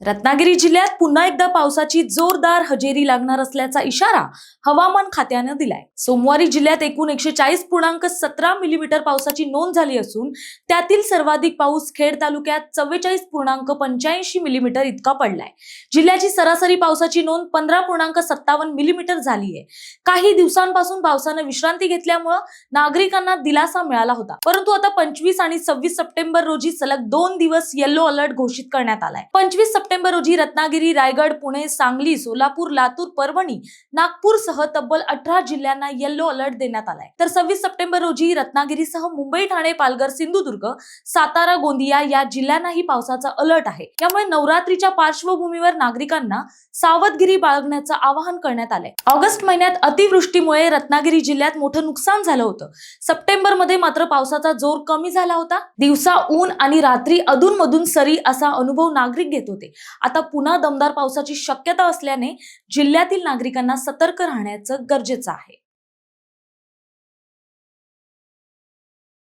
रत्नागिरी जिल्ह्यात पुन्हा एकदा पावसाची जोरदार हजेरी लागणार असल्याचा इशारा हवामान खात्यानं दिलाय. सोमवारी जिल्ह्यात एकूण एकशे चाळीस पूर्णांक सतरा मिलीमीटर पावसाची नोंद झाली असून त्यातील सर्वाधिक पाऊस खेड तालुक्यात चव्वेचाळीस पूर्णांक पंच्याऐंशी मिलीमीटर इतका पडलाय. जिल्ह्याची सरासरी पावसाची नोंद पंधरा पूर्णांक सत्तावन्न मिलीमीटर झाली आहे काही दिवसांपासून पावसानं विश्रांती घेतल्यामुळं नागरिकांना दिलासा मिळाला होता. परंतु आता पंचवीस आणि सव्वीस सप्टेंबर रोजी सलग दोन दिवस येल्लो अलर्ट घोषित करण्यात आलाय. पंचवीस सप्टेंबर रोजी रत्नागिरी रायगड पुणे सांगली सोलापूर लातूर परभणी नागपूरसह तब्बल अठरा जिल्ह्यांना येल्लो अलर्ट देण्यात आलाय. तर सव्वीस सप्टेंबर रोजी रत्नागिरीसह मुंबई ठाणे पालघर सिंधुदुर्ग सातारा गोंदिया या जिल्ह्यांनाही पावसाचा अलर्ट आहे. त्यामुळे नवरात्रीच्या पार्श्वभूमीवर नागरिकांना सावधगिरी बाळगण्याचं आवाहन करण्यात आलंय. ऑगस्ट महिन्यात अतिवृष्टीमुळे रत्नागिरी जिल्ह्यात मोठं नुकसान झालं होतं. सप्टेंबरमध्ये मात्र पावसाचा जोर कमी झाला होता. दिवसा ऊन आणि रात्री अधूनमधून सरी असा अनुभव नागरिक घेत होते. आता पुन्हा दमदार पावसाची शक्यता असल्याने जिल्ह्यातील नागरिकांना सतर्क राहण्याचं गरजेचं आहे.